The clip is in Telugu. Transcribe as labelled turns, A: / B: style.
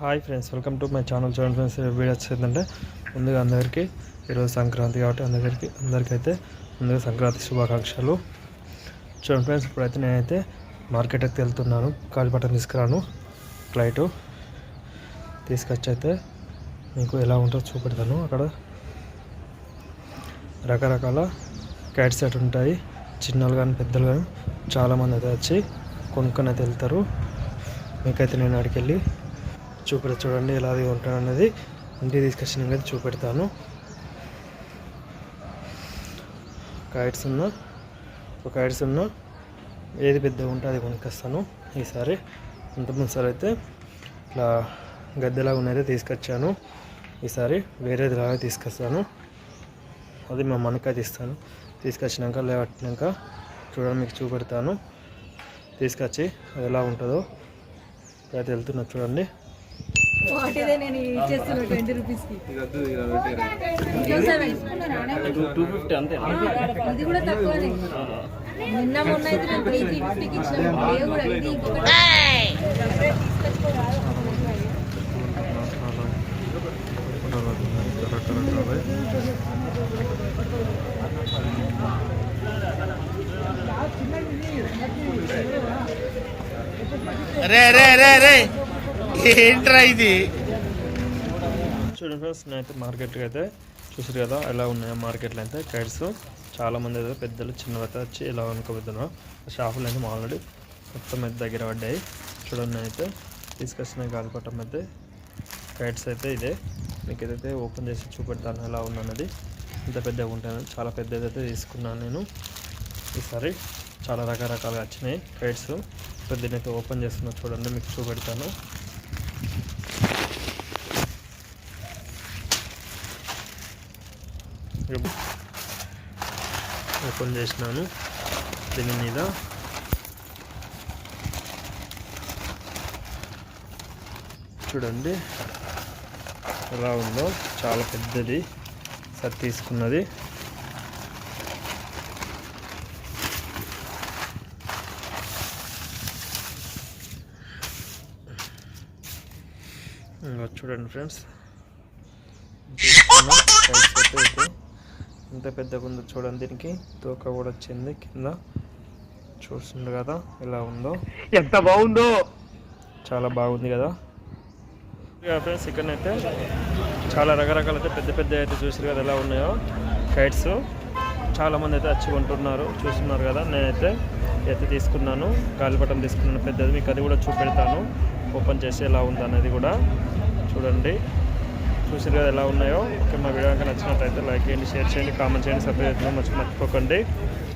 A: Hi friends welcome to my channel. చూడండి ఫ్రెండ్స్ వీడియో వచ్చిందంటే ముందుగా అందరికీ ఈరోజు సంక్రాంతి కాబట్టి అందరికీ అందరికైతే ముందుగా సంక్రాంతి శుభాకాంక్షలు. చూడండి ఫ్రెండ్స్ ఇప్పుడైతే నేనైతే మార్కెట్కి వెళ్తున్నాను. కాలిపట్టం తీసుకురాను. ఫ్లైటు తీసుకొచ్చి అయితే మీకు ఎలా ఉంటుందో చూపెడతాను. అక్కడ రకరకాల క్యాట్ సెట్ ఉంటాయి. చిన్నలు కానీ పెద్దలు కానీ చాలామంది అయితే వచ్చి కొనుక్కొని అయితే వెళ్తారు. మీకైతే నేను అడిగి వెళ్ళి చూపెడతా చూడండి ఎలా ఉంటాను అనేది ఇంటికి తీసుకొచ్చినాక అయితే చూపెడతాను కైట్స్ ఉన్న ఒక కైట్స్ ఉన్న ఏది పెద్దగా ఉంటే అది కొనుక్కొస్తాను ఈసారి. ఇంతకుముందుసారి అయితే ఇట్లా గద్దెలాగా ఉన్నది తీసుకొచ్చాను. ఈసారి వేరేది లాగా తీసుకొస్తాను. అది మా మనకైతే తీస్తాను. తీసుకొచ్చినాక లేవట్టినాక చూడండి మీకు చూపెడతాను. తీసుకొచ్చి అది ఎలా ఉంటుందో. అయితే వెళ్తున్నా చూడండి.
B: వాటిదే నేను ఇచ్చేస్తున్నా ట్వంటీ రూపీస్కి.
C: టూ ఫిఫ్టీ అంతే
B: ఇది కూడా తక్కువనే. నిన్న మొన్న అయితే నేను త్రీ ఫిఫ్టీకి ఇచ్చిన లేవు కూడా ఇది ఇంకొకటి
C: రే రే రే రే! ఏంట్రా ఇది?
A: చూడండి ఫ్రెండ్స్ నేనైతే మార్కెట్కి అయితే చూసారు కదా ఎలా ఉన్నాయో మార్కెట్లో అయితే కైడ్స్ చాలా మంది అయితే పెద్దలు చిన్నవైతే వచ్చి ఇలా అనుకోబోతున్నారు. షాపులు అయితే ఆల్రెడీ మొత్తం అయితే దగ్గర పడ్డాయి. చూడండి అయితే తీసుకొచ్చిన గాలిపటం అయితే కైట్స్ అయితే ఇదే. మీకు ఏదైతే ఓపెన్ చేసి చూపెడతాను ఎలా ఉన్నది ఇంత పెద్దగా ఉంటాను చాలా పెద్దది అయితే తీసుకున్నాను నేను. ఈసారి చాలా రకరకాలుగా వచ్చినాయి కైట్స్ పెద్దనైతే ఓపెన్ చేస్తున్నా చూడండి మీకు చూపెడతాను. ఓపెన్ చేసినాను. దీని మీద చూడండి. ఎలా ఉందో చాలా పెద్దది సరి తీసుకున్నది. చూడండి ఫ్రెండ్స్. తీసుకున్న. ఎంత పెద్దగా ఉందో చూడండి. దీనికి తోక కూడా వచ్చింది. కింద చూస్తుండ్రు కదా ఎలా ఉందో.
C: ఎంత బాగుందో.
A: చాలా బాగుంది కదా. ఫ్రెండ్స్ ఇక్కడనైతే చాలా రకరకాల అయితే పెద్ద పెద్ద అయితే చూసారు కదా ఎలా ఉన్నాయో. కైట్స్ చాలా మంది అయితే వచ్చి కొంటున్నారు చూస్తున్నారు కదా. నేనైతే అయితే తీసుకున్నాను గాలిపటం తీసుకున్నాను. పెద్దది మీకు అది కూడా చూపెడతాను. ఓపెన్ చేసి ఎలా ఉంది అనేది కూడా చూడండి. చూసారు కదా ఎలా ఉన్నాయో. ఓకే మా వీడియో కనుక నచ్చినట్టయితే లైక్ చేయండి షేర్ చేయండి కామెంట్ చేయండి సబ్స్క్రైబ్ చేయడం మర్చిపోకండి.